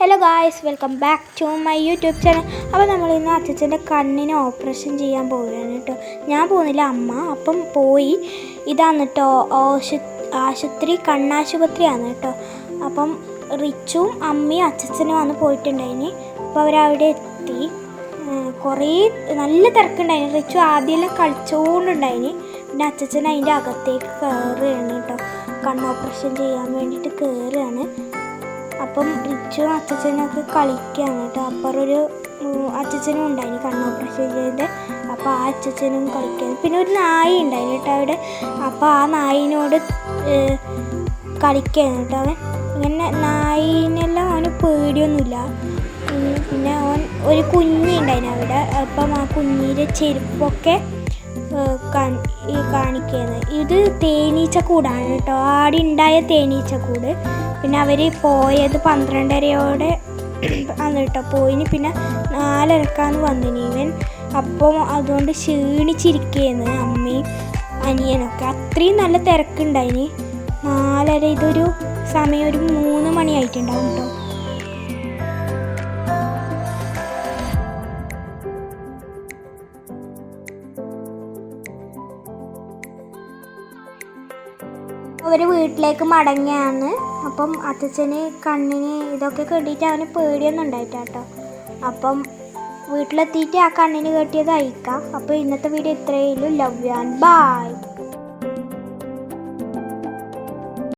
Hello guys welcome back to my YouTube channel അപ്പോൾ നമ്മൾ ഇന്ന് അച്ഛന്റെ കണ്ണിന് ഓപ്പറേഷൻ ചെയ്യാൻ പോവുകയാണ് കേട്ടോ. ഞാൻ പോകുന്നില്ല അമ്മ അപ്പം പോയി. ഇതാണ് കേട്ടോ ആശു ആശുപത്രി കണ്ണാശുപത്രിയാണ് കേട്ടോ അപ്പം റിച്ചും അമ്മയും അച്ഛനും വന്ന് പോയിട്ടുണ്ടായിന്. അപ്പോൾ അവരവിടെ എത്തി. കുറേ നല്ല തിരക്കുണ്ടായിന്. റിച്ചു ആദ്യമെല്ലാം കളിച്ചുകൊണ്ടുണ്ടായിന് പിന്നെ അച്ഛച്ചൻ അതിന്റെ അകത്തേക്ക് കയറുകയാണ് കേട്ടോ കണ്ണ് ഓപ്പറേഷൻ ചെയ്യാൻ വേണ്ടിയിട്ട് കയറുകയാണ് അപ്പം റിച്ചും അച്ഛനൊക്കെ കളിക്കുകയാണ് കേട്ടോ. അപ്പുറം ഒരു അച്ഛനും ഉണ്ടായിന് കണ്ണ് ഓപ്പറേഷൻ ചെയ്ത് അപ്പോൾ ആ അച്ഛനും കളിക്കാൻ. പിന്നെ ഒരു നായി ഉണ്ടായിന് കേട്ടോ അവിടെ. അപ്പോൾ ആ നായിനോട് കളിക്കുകയാണ് കേട്ടോ അവൻ. ഇങ്ങനെ നായിനെല്ലാം അവന് പേടിയൊന്നുമില്ല. പിന്നെ അവൻ ഒരു കുഞ്ഞുണ്ടായിന് അവിടെ. അപ്പം ആ കുഞ്ഞിന്റെ ചെരുപ്പൊക്കെ ഈ കാണിക്കുന്നത് ഇത് തേനീച്ച കൂടാണ് കേട്ടോ. ആടിണ്ടായ ഉണ്ടായ തേനീച്ചക്കൂട്. പിന്നെ അവർ പോയത് പന്ത്രണ്ടരയോടെ ആണ് കേട്ടോ. പോയിന് പിന്നെ നാലരക്കാന്ന് വന്നിന് ഇവൻ. അപ്പം അതുകൊണ്ട് ക്ഷീണിച്ചിരിക്കുകയെന്ന് അമ്മയും അനിയനൊക്കെ. അത്രയും നല്ല തിരക്കുണ്ടായിന്. നാലര ഇതൊരു സമയം ഒരു മൂന്ന് മണിയായിട്ടുണ്ടാവും കേട്ടോ. അവർ വീട്ടിലേക്ക് മടങ്ങിയാണ്. അപ്പം അച്ഛന് കണ്ണിന് ഇതൊക്കെ കെട്ടിയിട്ട് അവന് പേടിയൊന്നും ഉണ്ടായിട്ട് കേട്ടോ അപ്പം വീട്ടിലെത്തിയിട്ട് ആ കണ്ണിന് കെട്ടിയത് അയക്കാം. അപ്പോൾ ഇന്നത്തെ വീഡിയോ ഇത്രയേ ലവ് ആൻഡ് ബൈ